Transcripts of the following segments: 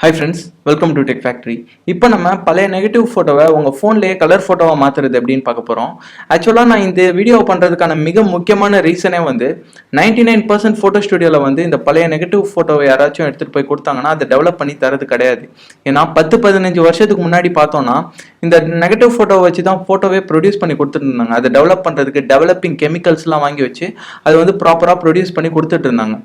Hi friends welcome to tech factory இப்போ நம்ம பழைய நெகட்டிவ் ஃபோட்டோவை உங்கள் ஃபோன்லேயே கலர் ஃபோட்டோவாக மாற்றுறது அப்படின்னு பார்க்க போகிறோம் ஆக்சுவலாக நான் இந்த வீடியோ பண்ணுறதுக்கான மிக முக்கியமான ரீசனே வந்து நைன்டி நைன் பர்சன்ட் ஃபோட்டோ ஸ்டுடியோவில் வந்து இந்த பழைய நெகட்டிவ் ஃபோட்டோவை யாராச்சும் எடுத்துகிட்டு போய் கொடுத்தாங்கன்னா அதை டெவலப் பண்ணி தரது கிடையாது. ஏன்னா பத்து பதினஞ்சு வருஷத்துக்கு முன்னாடி பார்த்தோன்னா இந்த நெகட்டிவ் ஃபோட்டோவை வச்சு தான் ஃபோட்டோவே ப்ரொடியூஸ் பண்ணி கொடுத்துட்ருந்தாங்க அதை டெவலப் பண்ணுறதுக்கு டெவலப்பிங் கெமிக்கல்ஸ்லாம் வாங்கி வச்சு அது வந்து ப்ராப்பராக ப்ரொடியூஸ் பண்ணி கொடுத்துட்டு இருந்தாங்க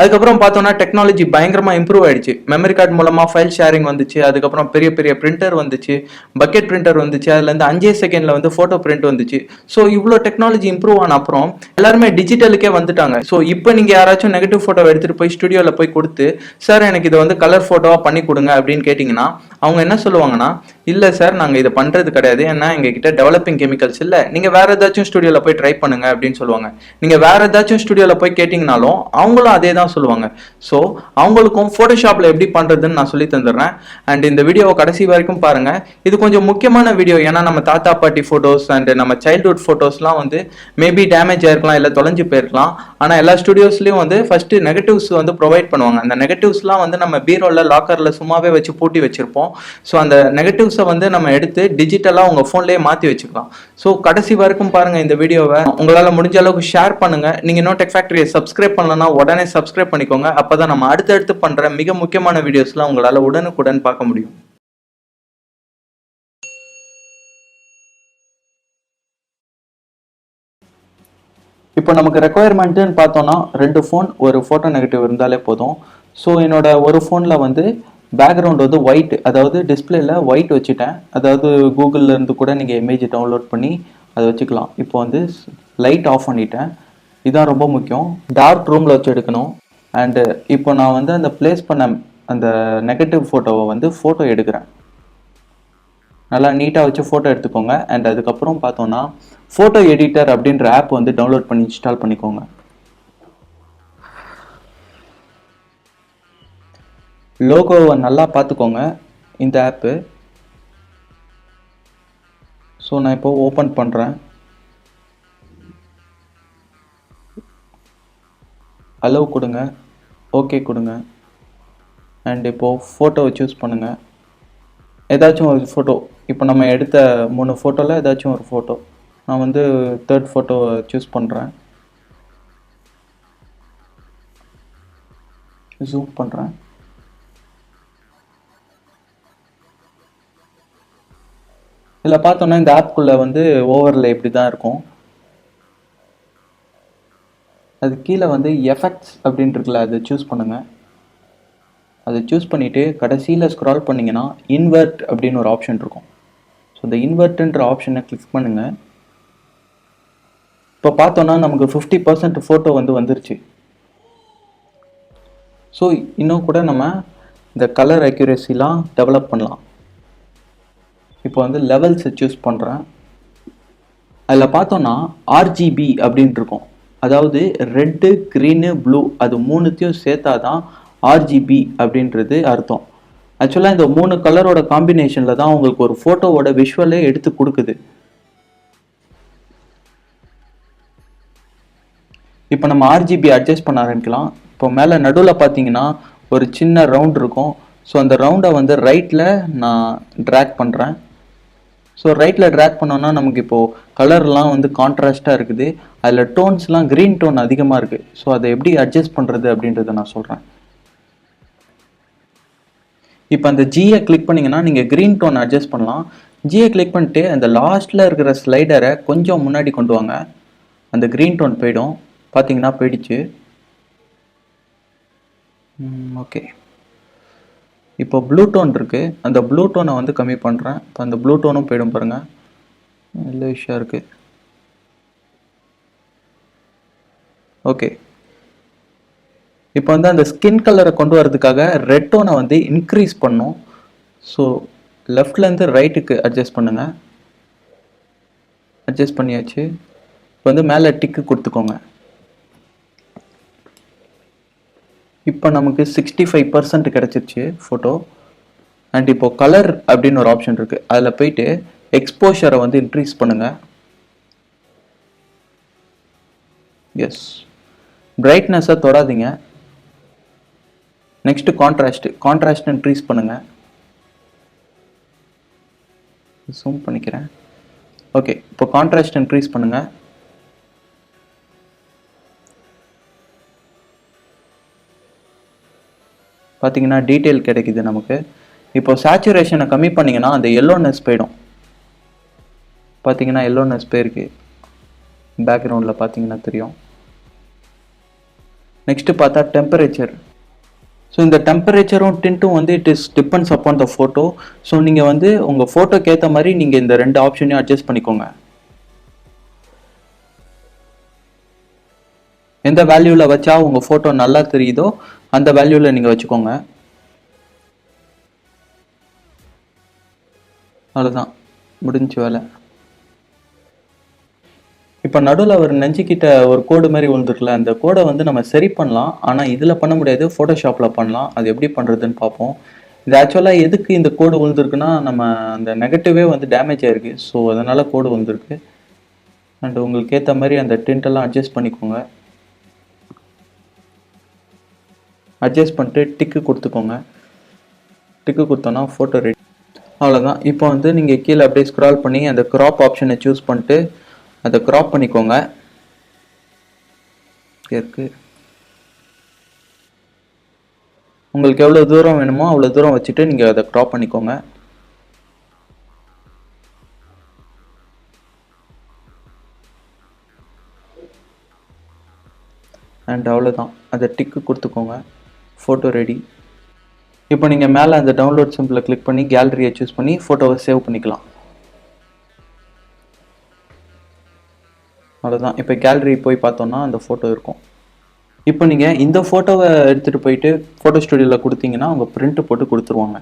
அதுக்கப்புறம் பார்த்தோம்னா டெக்னாலஜி பயங்கரமாக இம்ப்ரூவ் ஆயிடுச்சு. மெமரி கார்டு மூலமாக ஃபைல் ஷேரிங் வந்துச்சு. அதுக்கப்புறம் பெரிய பெரிய பிரிண்டர் வந்துச்சு. பக்கெட் பிரிண்டர் வந்துச்சு. அதுலேருந்து அஞ்சே செகண்டில் வந்து ஃபோட்டோ பிரிண்ட் வந்துச்சு. ஸோ இவ்வளோ டெக்னாலஜி இம்ப்ரூவ் ஆன அப்புறம் எல்லாருமே டிஜிட்டலுக்கே வந்துட்டாங்க. ஸோ இப்போ நீங்கள் யாராச்சும் நெகட்டிவ் ஃபோட்டோ எடுத்துகிட்டு போய் ஸ்டுடியோவில் போய் கொடுத்து சார் எனக்கு இதை வந்து கலர் ஃபோட்டோவாக பண்ணி கொடுங்க அப்படின்னு கேட்டிங்கன்னா அவங்க என்ன சொல்லுவாங்கன்னா இல்லை சார் நாங்கள் இதை பண்ணுறது கிடையாது. ஏன்னா எங்ககிட்ட டெவலப்பிங் கெமிக்கல்ஸ் இல்லை. நீங்கள் வேறு ஏதாச்சும் ஸ்டுடியோவில் போய் ட்ரை பண்ணுங்க அப்படின்னு சொல்லுவாங்க. நீங்கள் வேறு ஏதாச்சும் ஸ்டுடியோவில் போய் கேட்டிங்கனாலும் அவங்களும் அதே தான் சொல்லுவாங்க. ஸோ அவங்களுக்கும் ஃபோட்டோஷாப்பில் எப்படி பண்ணுறதுன்னு நான் சொல்லி தந்துடுறேன். அண்ட் இந்த வீடியோவை கடைசி வரைக்கும் பாருங்கள் இது கொஞ்சம் முக்கியமான வீடியோ. ஏன்னா நம்ம தாத்தா பாட்டி ஃபோட்டோஸ் அண்ட் நம்ம சைல்ட்ஹுட் ஃபோட்டோஸ்லாம் வந்து மேபி டேமேஜ் ஆயிருக்கலாம் இல்லை தொலைஞ்சு போயிருக்கலாம். ஆனால் எல்லா ஸ்டுடியோஸ்லையும் வந்து ஃபஸ்ட்டு நெகட்டிவ்ஸ் வந்து ப்ரொவைட் பண்ணுவாங்க. அந்த நெகட்டிவ்ஸ்லாம் வந்து நம்ம பீரோவில் லாக்கரில் சும்மாவே வச்சு பூட்டி வச்சுருப்போம். ஸோ அந்த நெகட்டிவ்ஸை வந்து நம்ம எடுத்து டிஜிட்டலாக உங்கள் ஃபோன்லேயே மாற்றி வச்சுக்கலாம். ஸோ கடைசி வரைக்கும் பாருங்கள் இந்த வீடியோவை. உங்களால் முடிஞ்ச அளவுக்கு ஷேர் பண்ணுங்கள் நீங்கள் இன்னும் டெக் ஃபேக்டரியை சப்ஸ்கிரைப் பண்ணலன்னா உடனே சப்ஸ்கிரைப் பண்ணிக்கோங்க. அப்போ தான் நம்ம அடுத்தடுத்து பண்ணுற மிக முக்கியமான வீடியோஸ்லாம் உங்களால் உடனுக்குடன் பார்க்க முடியும். இப்போ நமக்கு ரெக்குவயர்மெண்ட்டுன்னு பார்த்தோன்னா ரெண்டு ஃபோன் ஒரு ஃபோட்டோ நெகட்டிவ் இருந்தாலே போதும். ஸோ என்னோட ஒரு ஃபோனில் வந்து பேக்ரவுண்ட் வந்து ஒயிட் அதாவது டிஸ்பிளேயில் ஒயிட் வச்சுட்டேன். அதாவது கூகுளில் இருந்து கூட நீங்கள் இமேஜ் டவுன்லோட் பண்ணி அதை வச்சுக்கலாம். இப்போ வந்து லைட் ஆஃப் பண்ணிட்டேன். இதுதான் ரொம்ப முக்கியம். டார்க் ரூமில் வச்சு எடுக்கணும். அண்டு இப்போ நான் வந்து அந்த ப்ளேஸ் பண்ண அந்த நெகட்டிவ் ஃபோட்டோவை வந்து ஃபோட்டோ எடுக்கிறேன். நல்லா நீட்டாக வச்சு ஃபோட்டோ எடுத்துக்கோங்க. அண்ட் அதுக்கப்புறம் பார்த்தோன்னா ஃபோட்டோ எடிட்டர் அப்படின்ற ஆப் வந்து டவுன்லோட் பண்ணி இன்ஸ்டால் பண்ணிக்கோங்க. லோகோவை நல்லா பார்த்துக்கோங்க இந்த ஆப்பு ஸோ நான் இப்போ ஓப்பன் பண்ணுறேன் அலோவ் கொடுங்க. ஓகே கொடுங்க. அண்ட் இப்போது ஃபோட்டோவை சூஸ் பண்ணுங்கள் ஏதாச்சும் ஒரு ஃபோட்டோ இப்போ நம்ம எடுத்த மூணு ஃபோட்டோவில் ஏதாச்சும் ஒரு ஃபோட்டோ நான் வந்து தேர்ட் ஃபோட்டோவை சூஸ் பண்ணுறேன் ஜூம் பண்ணுறேன் இதில் பார்த்தோன்னா இந்த ஆப்குள்ளே வந்து ஓவரில் இப்படி தான் இருக்கும். அது கீழே வந்து எஃபெக்ட்ஸ் அப்படின்ட்டு இருக்குல்ல அதை சூஸ் பண்ணுங்கள் அதை சூஸ் பண்ணிவிட்டு கடைசியில் ஸ்க்ரால் பண்ணிங்கன்னா இன்வெர்ட் அப்படின்னு ஒரு ஆப்ஷன் இருக்கும். ஸோ இந்த இன்வெர்ட்ன்ற ஆப்ஷனை கிளிக் பண்ணுங்கள் இப்போ பார்த்தோன்னா நமக்கு ஃபிஃப்டி பர்சன்ட் ஃபோட்டோ வந்து வந்துருச்சு. ஸோ இன்னும் கூட நம்ம இந்த கலர் அக்யூரேசிலாம் டெவலப் பண்ணலாம். இப்போ வந்து லெவல்ஸை சூஸ் பண்ணுறேன் அதில் பார்த்தோன்னா ஆர்ஜிபி அப்படின்ட்டு இருக்கும் அதாவது ரெட்டு க்ரீனு ப்ளூ அது மூணுத்தையும் சேர்த்தா தான் ஆர்ஜிபி அப்படின்றது அர்த்தம். ஆக்சுவலாக இந்த மூணு கலரோட காம்பினேஷனில் தான் உங்களுக்கு ஒரு ஃபோட்டோவோட விஷுவலே எடுத்து கொடுக்குது. இப்போ நம்ம ஆர்ஜிபி அட்ஜஸ்ட் பண்ண ஆரம்பிக்கலாம். இப்போ மேலே நடுவில் பார்த்தீங்கன்னா ஒரு சின்ன ரவுண்ட் இருக்கும். ஸோ அந்த ரவுண்டை வந்து ரைட்டில் நான் ட்ராக் பண்ணுறேன் ஸோ ரைட்டில் ட்ராக் பண்ணோன்னா நமக்கு இப்போது கலர்லாம் வந்து கான்ட்ராஸ்ட்டாக இருக்குது. அதில் டோன்ஸ்லாம் க்ரீன் டோன் அதிகமாக இருக்குது ஸோ அதை எப்படி அட்ஜஸ்ட் பண்ணுறது அப்படின்றத நான் சொல்கிறேன் இப்போ அந்த ஜியை கிளிக் பண்ணிங்கன்னா நீங்கள் க்ரீன் டோன் அட்ஜஸ்ட் பண்ணலாம். ஜியை கிளிக் பண்ணிட்டு அந்த லாஸ்ட்டில் இருக்கிற ஸ்லைடரை கொஞ்சம் முன்னாடி கொண்டு வாங்க. அந்த க்ரீன் டோன் போயிடும். பார்த்தீங்கன்னா போயிடுச்சு. ஓகே இப்போ ப்ளூடோன் இருக்குது அந்த ப்ளூடோனை வந்து கம்மி பண்ணுறேன் இப்போ அந்த ப்ளூடோனும் போயிடும் பாருங்கள் நல்ல விஷயம் இருக்குது ஓகே. இப்போ வந்து அந்த ஸ்கின் கலரை கொண்டு வரதுக்காக ரெட் டோனை வந்து இன்க்ரீஸ் பண்ணும். ஸோ லெஃப்ட்லேருந்து ரைட்டுக்கு அட்ஜஸ்ட் பண்ணுங்கள் அட்ஜஸ்ட் பண்ணியாச்சு. இப்போ வந்து மேலே டிக்கு கொடுத்துக்கோங்க. இப்போ நமக்கு சிக்ஸ்டி ஃபைவ் பர்சன்ட் கிடச்சிருச்சு ஃபோட்டோ அண்ட் இப்போது கலர் அப்படின்னு ஒரு ஆப்ஷன் இருக்குது அதில் போயிட்டு எக்ஸ்போஷரை வந்து இன்க்ரீஸ் பண்ணுங்கள் எஸ் பிரைட்னஸை தொடாதீங்க. நெக்ஸ்ட்டு கான்ட்ராஸ்ட் கான்ட்ராஸ்ட் இன்க்ரீஸ் பண்ணுங்கள் ஜூம் பண்ணிக்கிறேன். ஓகே இப்போ கான்ட்ராஸ்ட் இன்க்ரீஸ் பண்ணுங்கள் பார்த்தீங்கன்னா டீட்டெயில் கிடைக்குது நமக்கு. இப்போ சேச்சுரேஷனை கம்மி பண்ணிங்கன்னா அந்த எல்லோனஸ் போயிடும். பார்த்தீங்கன்னா எல்லோனஸ் போயிருக்கு. பேக்ரவுண்டில் பார்த்தீங்கன்னா தெரியும். நெக்ஸ்ட்டு பார்த்தா டெம்பரேச்சர் ஸோ இந்த டெம்பரேச்சரும் டின்ட்டும் வந்து it is depends upon the photo so நீங்கள் வந்து உங்கள் ஃபோட்டோக்கு ஏற்ற மாதிரி நீங்கள் இந்த ரெண்டு ஆப்ஷனையும் அட்ஜஸ்ட் பண்ணிக்கோங்க. எந்த வேல்யூவில் வச்சா உங்கள் ஃபோட்டோ நல்லா தெரியுதோ அந்த வேல்யூவில் நீங்கள் வச்சுக்கோங்க. அவ்வளோதான் முடிஞ்சு வேலை. இப்போ நடுவில் ஒரு நெஞ்சுக்கிட்ட ஒரு கோடு மாதிரி விழுந்துருக்குல அந்த கோடை வந்து நம்ம சரி பண்ணலாம். ஆனால் இதில் பண்ண முடியாது. ஃபோட்டோஷாப்பில் பண்ணலாம். அது எப்படி பண்ணுறதுன்னு பார்ப்போம். இது ஆக்சுவலாக எதுக்கு இந்த கோடு விழுந்துருக்குன்னா நம்ம அந்த நெகட்டிவே வந்து டேமேஜ் ஆகிருக்கு ஸோ அதனால் கோடு விழுந்துருக்கு. அண்ட் உங்களுக்கு ஏற்ற மாதிரி அந்த டென்ட்டெல்லாம் அட்ஜஸ்ட் பண்ணிக்கோங்க. அட்ஜஸ்ட் பண்ணிட்டு டிக்கு கொடுத்துக்கோங்க. டிக்கு கொடுத்தோன்னா ஃபோட்டோ ரெடி அவ்வளோதான் இப்போ வந்து நீங்கள் கீழே அப்படியே ஸ்க்ரால் பண்ணி அந்த க்ராப் ஆப்ஷனை சூஸ் பண்ணிட்டு அதை க்ராப் பண்ணிக்கோங்க. இருக்கு. உங்களுக்கு எவ்வளோ தூரம் வேணுமோ அவ்வளோ தூரம் வச்சுட்டு நீங்கள் அதை க்ராப் பண்ணிக்கோங்க. அண்ட் அவ்வளோதான் அதை டிக்கு கொடுத்துக்கோங்க. ஃபோட்டோ ரெடி இப்போ நீங்கள் மேலே அந்த டவுன்லோட் சிம்பிளை கிளிக் பண்ணி கேலரியை சூஸ் பண்ணி ஃபோட்டோவை சேவ் பண்ணிக்கலாம். அவ்வளோதான் இப்போ கேலரி போய் பார்த்தோன்னா அந்த ஃபோட்டோ இருக்கும். இப்போ நீங்கள் இந்த ஃபோட்டோவை எடுத்துகிட்டு போயிட்டு ஃபோட்டோ ஸ்டுடியோவில் கொடுத்தீங்கன்னா அவங்க பிரிண்ட்டு போட்டு கொடுத்துருவாங்க.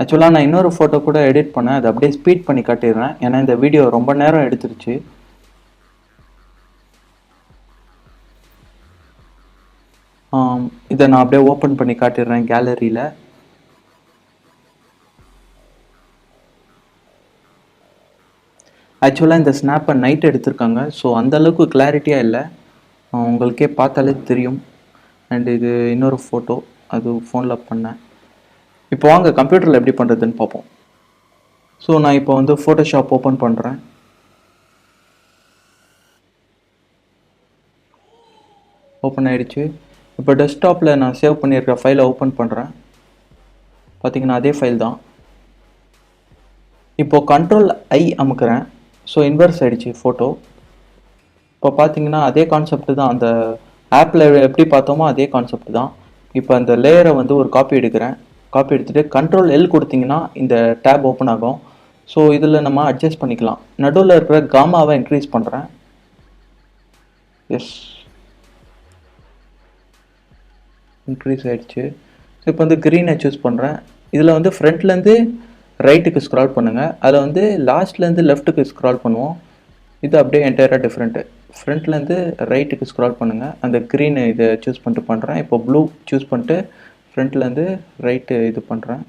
ஆக்சுவலாக நான் இன்னொரு ஃபோட்டோ கூட எடிட் பண்ணேன். அதை அப்படியே ஸ்பீட் பண்ணி காட்டிடுறேன். ஏன்னா இந்த வீடியோ ரொம்ப நேரம் எடுத்துருச்சு. இதை நான் அப்படியே ஓப்பன் பண்ணி காட்டிடுறேன் கேலரியில் ஆக்சுவலாக இந்த ஸ்னாப்பை நைட் எடுத்திருக்காங்க. ஸோ அந்தளவுக்கு கிளாரிட்டியாக இல்லை. உங்களுக்கே பார்த்தாலே தெரியும். அண்ட் இது இன்னொரு ஃபோட்டோ அது ஃபோனில் பண்ணேன். இப்போ வாங்க கம்ப்யூட்டரில் எப்படி பண்ணுறதுன்னு பார்ப்போம். ஸோ நான் இப்போ வந்து ஃபோட்டோஷாப் ஓப்பன் பண்ணுறேன் ஓப்பன் ஆயிடுச்சு. இப்போ டெஸ்க்டாப்பில் நான் சேவ் பண்ணியிருக்க ஃபைலை ஓப்பன் பண்ணுறேன் பார்த்தீங்கன்னா அதே ஃபைல் தான். இப்போது கண்ட்ரோல் ஐ அமுக்கிறேன். ஸோ இன்வெர்ஸ் ஆகிடுச்சு ஃபோட்டோ இப்போ பார்த்தீங்கன்னா அதே கான்செப்ட் தான். அந்த ஆப்பில் எப்படி பார்த்தோமோ அதே கான்செப்ட் தான். இப்போ அந்த லேயரை வந்து ஒரு காப்பி எடுக்கிறேன். காப்பி எடுத்துகிட்டு கண்ட்ரோல் எல் கொடுத்தீங்கன்னா இந்த டேப் ஓப்பன் ஆகும். ஸோ இதில் நம்ம அட்ஜஸ்ட் பண்ணிக்கலாம். நடுவில் இருக்கிற காமாவை இன்க்ரீஸ் பண்ணுறேன் எஸ் இன்க்ரீஸ் ஆகிடுச்சு ஸோ இப்போ வந்து க்ரீனை சூஸ் பண்ணுறேன் இதில் வந்து ஃப்ரண்ட்லேருந்து ரைட்டுக்கு ஸ்க்ரால் பண்ணுங்கள் அதில் வந்து லாஸ்ட்லேருந்து லெஃப்ட்டுக்கு ஸ்க்ரால் பண்ணுவோம். இது அப்படியே என்டையராக டிஃப்ரெண்ட்டு ஃப்ரண்ட்லேருந்து ரைட்டுக்கு ஸ்க்ரால் பண்ணுங்கள் அந்த க்ரீன் இதை சூஸ் பண்ணிட்டு பண்ணுறேன் இப்போ ப்ளூ சூஸ் பண்ணிட்டு ஃப்ரண்ட்லேருந்து ரைட்டு இது பண்ணுறேன்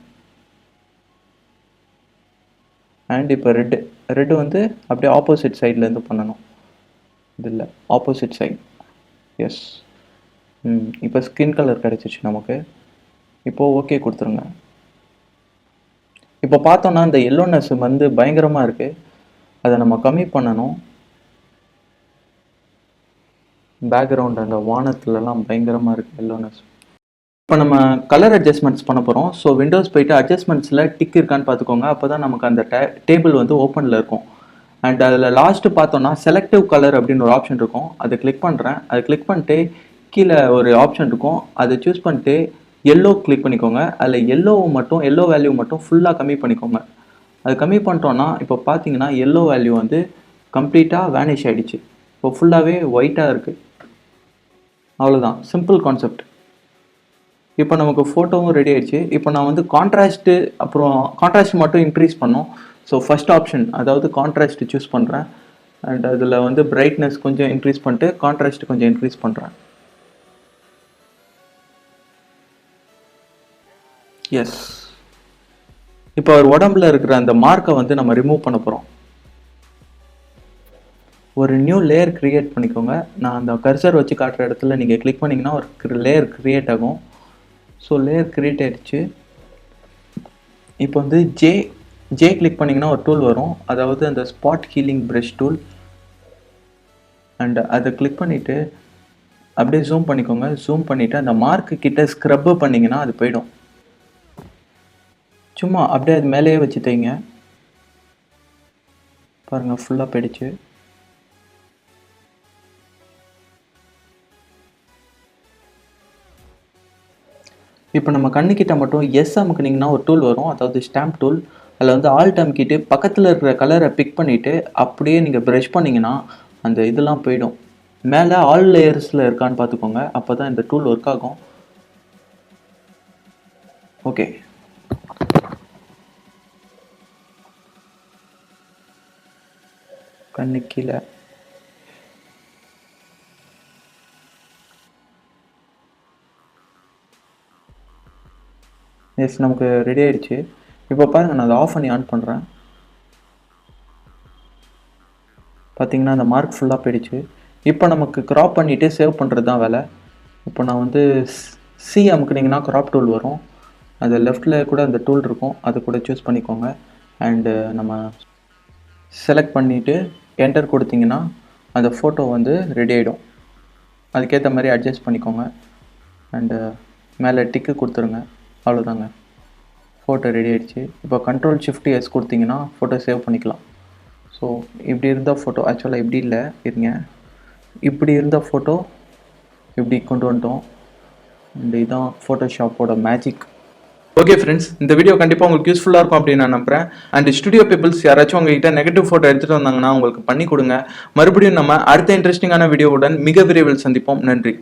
அண்ட் இப்போ ரெட்டு ரெட்டு வந்து அப்படியே ஆப்போசிட் சைட்லேருந்து பண்ணணும். இது இல்லை ஆப்போசிட் சைட் எஸ் ம் இப்போ ஸ்கின் கலர் கிடச்சிச்சு நமக்கு. இப்போது ஓகே கொடுத்துருங்க. இப்போ பார்த்தோன்னா இந்த எல்லோனஸ் வந்து பயங்கரமாக இருக்குது அதை நம்ம கம்மி பண்ணணும். பேக்ரவுண்ட் அந்த வானத்துலலாம் பயங்கரமாக இருக்குது எல்லோனஸ் இப்போ நம்ம கலர் அட்ஜஸ்ட்மெண்ட்ஸ் பண்ண போகிறோம் ஸோ விண்டோஸ் போயிட்டு அட்ஜஸ்ட்மெண்ட்ஸில் டிக் இருக்கான்னு பார்த்துக்கோங்க. அப்போ தான் நமக்கு அந்த டே டேபிள் வந்து ஓப்பனில் இருக்கும். அண்ட் அதில் லாஸ்ட்டு பார்த்தோன்னா செலக்டிவ் கலர் அப்படின்னு ஒரு ஆப்ஷன் இருக்கும். அதை கிளிக் பண்ணுறேன் அதை கிளிக் பண்ணிட்டு கீழே ஒரு ஆப்ஷன் இருக்கும். அதை சூஸ் பண்ணிட்டு எல்லோ கிளிக் பண்ணிக்கோங்க. அதில் எல்லோவை மட்டும் எல்லோ வேல்யூ மட்டும் ஃபுல்லாக கம்மி பண்ணிக்கோங்க. அது கம்மி பண்ணிட்டோன்னா இப்போ பார்த்தீங்கன்னா எல்லோ வேல்யூ வந்து கம்ப்ளீட்டாக வேனிஷ் ஆகிடுச்சு இப்போ ஃபுல்லாகவே ஒயிட்டாக இருக்குது அவ்வளோதான் சிம்பிள் கான்செப்ட் இப்போ நமக்கு ஃபோட்டோவும் ரெடி ஆயிடுச்சு. இப்போ நான் வந்து கான்ட்ராஸ்ட்டு அப்புறம் கான்ட்ராஸ்ட் மட்டும் இன்க்ரீஸ் பண்ணோம். ஸோ ஃபஸ்ட் ஆப்ஷன் அதாவது கான்ட்ராஸ்ட் சூஸ் பண்ணுறேன் அண்ட் அதில் வந்து பிரைட்னஸ் கொஞ்சம் இன்க்ரீஸ் பண்ணிட்டு கான்ட்ராஸ்ட் கொஞ்சம் இன்க்ரீஸ் பண்ணுறேன் எஸ் இப்போ அவர் உடம்புல இருக்கிற அந்த மார்க்கை வந்து நம்ம ரிமூவ் பண்ண போகிறோம் ஒரு நியூ லேயர் கிரியேட் பண்ணிக்கோங்க. நான் அந்த கர்சர் வச்சு காட்டுற இடத்துல நீங்கள் கிளிக் பண்ணிங்கன்னா ஒரு லேயர் கிரியேட் ஆகும். ஸோ லேயர் கிரியேட் ஆகிடுச்சு இப்போ வந்து ஜே ஜே கிளிக் பண்ணிங்கன்னா ஒரு டூல் வரும். அதாவது அந்த spot healing brush tool and அதை கிளிக் பண்ணிவிட்டு அப்படியே ஜூம் பண்ணிக்கோங்க. ஜூம் பண்ணிவிட்டு அந்த மார்க்கு கிட்ட ஸ்க்ரப்பு பண்ணிங்கன்னா அது போயிடும். சும்மா அப்படியே அது மேலேயே வச்சு தைங்க பாருங்கள் ஃபுல்லாக போயிடுச்சு. இப்போ நம்ம கண்ணுக்கிட்ட மட்டும் எஸ் அமுக்குனிங்கன்னா ஒரு டூல் வரும். அதாவது ஸ்டாம்ப் டூல் அதில் வந்து ஆல் அமுக்கிட்டு பக்கத்தில் இருக்கிற கலரை பிக் பண்ணிவிட்டு அப்படியே நீங்கள் ப்ரஷ் பண்ணிங்கன்னா அந்த இதெல்லாம் போயிடும். மேலே ஆல் லேயர்ஸில் இருக்கான்னு பார்த்துக்கோங்க. அப்போ தான் இந்த டூல் ஒர்க் ஆகும். ஓகே கண்ணு கீழே. எஸ் நமக்கு ரெடி ஆயிடுச்சு. இப்போ பாருங்கள் நான் அதை ஆஃப் பண்ணி ஆன் பண்ணுறேன் பார்த்தீங்கன்னா அந்த மார்க் ஃபுல்லாக போயிடுச்சு. இப்போ நமக்கு க்ராப் பண்ணிவிட்டு சேவ் பண்ணுறது தான் வேலை. இப்போ நான் வந்து சி அமுக்குனிங்கன்னா க்ராப் டூல் வரும். அது லெஃப்டில் கூட அந்த டூல் இருக்கும். அது கூட சூஸ் பண்ணிக்கோங்க. அண்டு நம்ம செலக்ட் பண்ணிவிட்டு என்டர் கொடுத்தீங்கன்னா அந்த ஃபோட்டோ வந்து ரெடி ஆகிடும் அதுக்கேற்ற மாதிரி அட்ஜஸ்ட் பண்ணிக்கோங்க. அண்டு மேலே டிக்கு கொடுத்துருங்க. அவ்வளோதாங்க ஃபோட்டோ ரெடி ஆகிடுச்சு இப்போ கண்ட்ரோல் ஷிஃப்ட் எஸ் கொடுத்தீங்கன்னா ஃபோட்டோ சேவ் பண்ணிக்கலாம். ஸோ இப்படி இருந்தால் ஃபோட்டோ ஆக்சுவலாக இப்படி இல்லை. இருங்க. இப்படி இருந்த ஃபோட்டோ இப்படி கொண்டு வந்துட்டோம். அண்ட் இதுதான் ஃபோட்டோஷாப்போட மேஜிக் ஓகே ஃப்ரெண்ட்ஸ் இந்த வீடியோ கண்டிப்பாக உங்களுக்கு யூஸ்ஃபுல்லாக இருக்கும் அப்படின்னு நான் நம்புறேன். அண்ட் ஸ்டுடியோ பீப்புள்ஸ் யாராச்சும் உங்ககிட்ட நெகட்டிவ் ஃபோட்டோ எடுத்துகிட்டு வந்தாங்கன்னா உங்களுக்கு பண்ணி கொடுங்க. மறுபடியும் நம்ம அடுத்த இன்ட்ரெஸ்டிங்கான வீடியோவுடன் மிக விரைவில் சந்திப்போம். நன்றி.